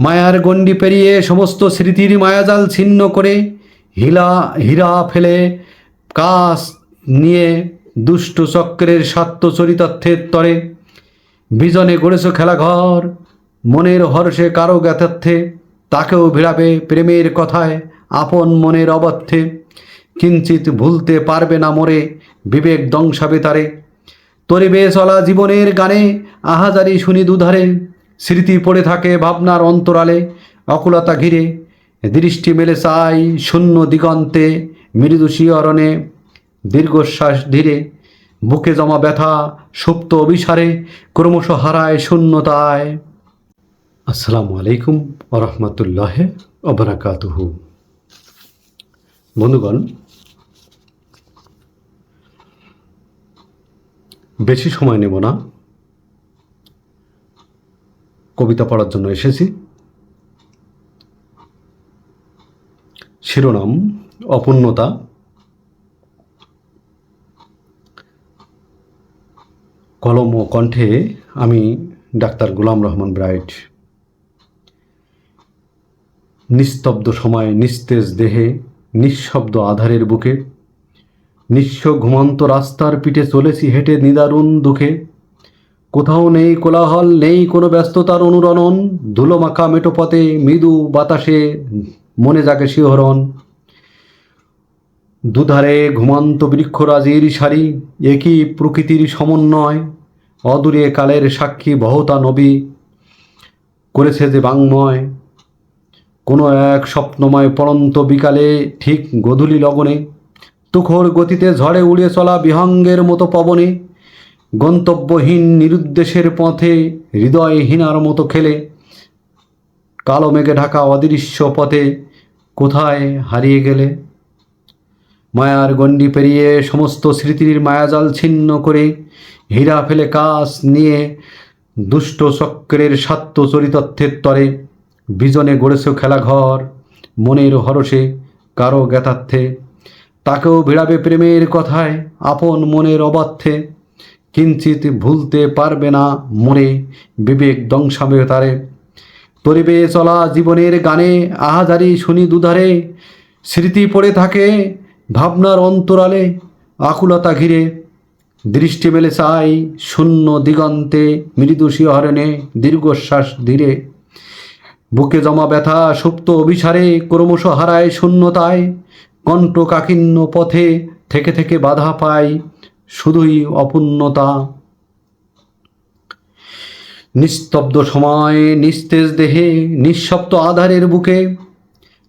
মায়ার গণ্ডি পেরিয়ে সমস্ত স্মৃতির মায়াজাল ছিন্ন করে হিলা, হীরা ফেলে কাস নিয়ে দুষ্ট চক্রের স্বার্থ চরিতার্থের তরে। বিজনে গড়েছ খেলাঘর, মনের হর্ষে কারও জ্ঞাতার্থে, তাকেও ভিড়াবে প্রেমের কথায় আপন মনের অবর্থে কিঞ্চিত ভুলতে পারবে না মরে বিবেক দংশাবে তারে। তরিবে চলা জীবনের গানে আহাজারি শুনি দুধারে। স্মৃতি পড়ে থাকে ভাবনার অন্তরালে, অকুলতা ঘিরে। দৃষ্টি মেলে চাই শূন্য দিগন্তে, মৃদু শিয়রণে দীর্ঘশ্বাস ধীরে। বুকে জমা ব্যথা, সুপ্ত অভিসারে, ক্রমশ হারায় শূন্যতায়। আসসালামু আলাইকুম ওরহমতুল্লাহ অবরাকাতুহু বন্ধুগণ, বেশি সময় নেব না। কবিতা পড়ার জন্য এসেছি। শিরোনাম, অপূর্ণতা। কলম ও কণ্ঠে আমি ডাক্তার গোলাম রহমান ব্রাইট। নিস্তব্ধ সময় নিস্তেজ দেহে, নিঃশব্দ আধারের বুকে, নিঃস্ব ঘুমন্ত রাস্তার পিঠে চলেছি হেঁটে নিদারুণ দুঃখে। কোথাও নেই কোলাহল, নেই কোনো ব্যস্ততার অনুরণন। ধুলোমাখা মেটোপথে মৃদু বাতাসে মনে জাগে শিহরণ। দুধারে ঘুমান্ত বৃক্ষরাজির সারি, একই প্রকৃতির সমন্বয়। অদূরে কালের সাক্ষী বহতা নবী করেছে যে বাংময়। কোনো এক স্বপ্নময় পড়ন্ত বিকালে ঠিক গধূলি লগনে, তুখোর গতিতে ঝড়ে উড়ে চলা বিহঙ্গের মতো পবনে গন্তব্যহীন নিরুদ্দেশের পথে হৃদয়হীনার মতো খেলে। কালো মেঘে ঢাকা অদৃশ্য পথে কোথায় হারিয়ে গেলে? মায়ার গণ্ডি পেরিয়ে সমস্ত স্মৃতির মায়াজাল ছিন্ন করে হীরা ফেলে কাজ নিয়ে দুষ্ট চক্রের স্বার্থ চরিতার্থের তরে বিজনে গড়েছ খেলাঘর, মনের হরসে কারও জ্ঞাতার্থে। তাকেও ভিড়াবে প্রেমের কথায়, আপন মনের অবাধ্যে। কিঞ্চিত ভুলতে পারবে না মনে, বিবেক দংশাবে তারে। তরিবে চলা জীবনের গানে আহাজারি শুনি দুধারে, স্মৃতি পড়ে থাকে ভাবনার অন্তরালে, আকুলতা ঘিরে। দৃষ্টি মেলে চাই শূন্য দিগন্তে, মৃদু শিহরণে, দীর্ঘশ্বাস ধীরে। বুকে জমা ব্যথা সুপ্ত অভিসারে, ক্রমশ হারায় শূন্যতায় কণ্ঠ কাকিন্ন পথে থেকে থেকে বাধা পায় শুধুই অপূর্ণতা। নিস্তব্ধ সময়ে, নিস্তেজ দেহে, নিঃশব্দ আধারের বুকে,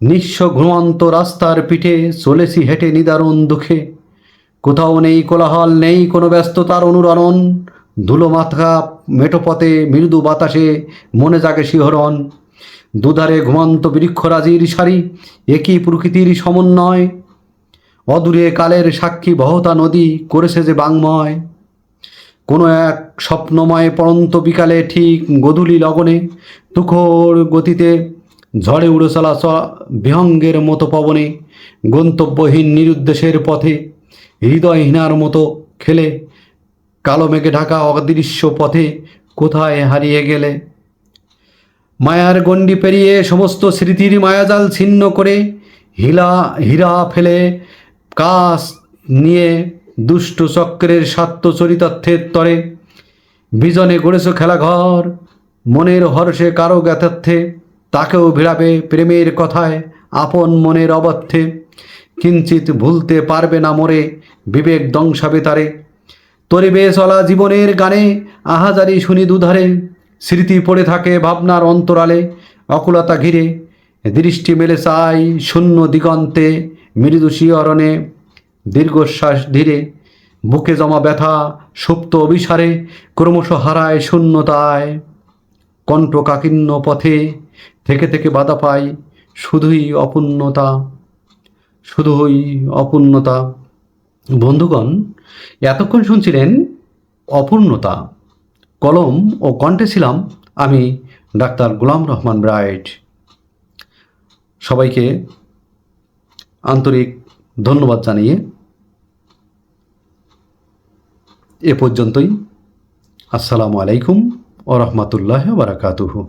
নিঃস্ব ঘুমন্ত রাস্তার পিঠে চলেছি হেঁটে নিদারুণ দুঃখে। কোথাও নেই কোলাহল, নেই কোনো ব্যস্ততার অনুরণন। ধুলো মাথা মেটোপথে মৃদু বাতাসে মনে জাগে শিহরণ। দুধারে ঘুমন্ত বৃক্ষরাজির সারি, একই প্রকৃতির সমন্বয়। অদূরে কালের সাক্ষী বহতা নদী করেছে যে বাংময়। কোনো এক স্বপ্নময় পড়ন্ত বিকালে ঠিক গধূলি লগনে তুখোর গতিতে ঝড়ে উড়ে চলা বিহঙ্গের মতো পবনে গন্তব্যহীন নিরুদ্দেশের পথে হৃদয়হীনার মতো খেলে কালো মেঘে ঢাকা অদৃশ্য পথে কোথায় হারিয়ে গেলে? মায়ার গণ্ডি পেরিয়ে সমস্ত স্মৃতির মায়াজাল ছিন্ন করে হিলা হীরা ফেলে কাস নিয়ে দুষ্ট চক্রের স্বার্থ চরিতার্থের তরে বিজনে গড়েছ খেলাঘর, মনের হর্ষে কারও জ্ঞাতার্থে, তাকেও ভিড়াবে প্রেমের কথায়, আপন মনের অবর্থে কিঞ্চিত ভুলতে পারবে না মরে বিবেক দংশাবে তারে। তরিবে চলা জীবনের গানে আহাজারি শুনি দুধারে, স্মৃতি পড়ে থাকে ভাবনার অন্তরালে, অকুলতা ঘিরে, দৃষ্টি মেলে চাই শূন্য দিগন্তে। মৃদু শিয়রণে, দীর্ঘশ্বাস ধীরে, বুকে জমা ব্যথা, সুপ্ত অভিসারে, ক্রমশ হারায় শূন্যতায়। কণ্ঠ কাকিন্ন পথে থেকে থেকে বাধা পাই শুধুই অপূর্ণতা শুধুই অপূর্ণতা। বন্ধুগণ, এতক্ষণ শুনছিলেন অপূর্ণতা। কলম ও কণ্ঠে ছিলাম আমি, ডাক্তার গোলাম রহমান ব্রাইট। সবাইকে আন্তরিক ধন্যবাদ জানিয়ে এ পর্যন্তই। আসসালামু আলাইকুম ও রহমতুল্লাহ বারাকাতুহু।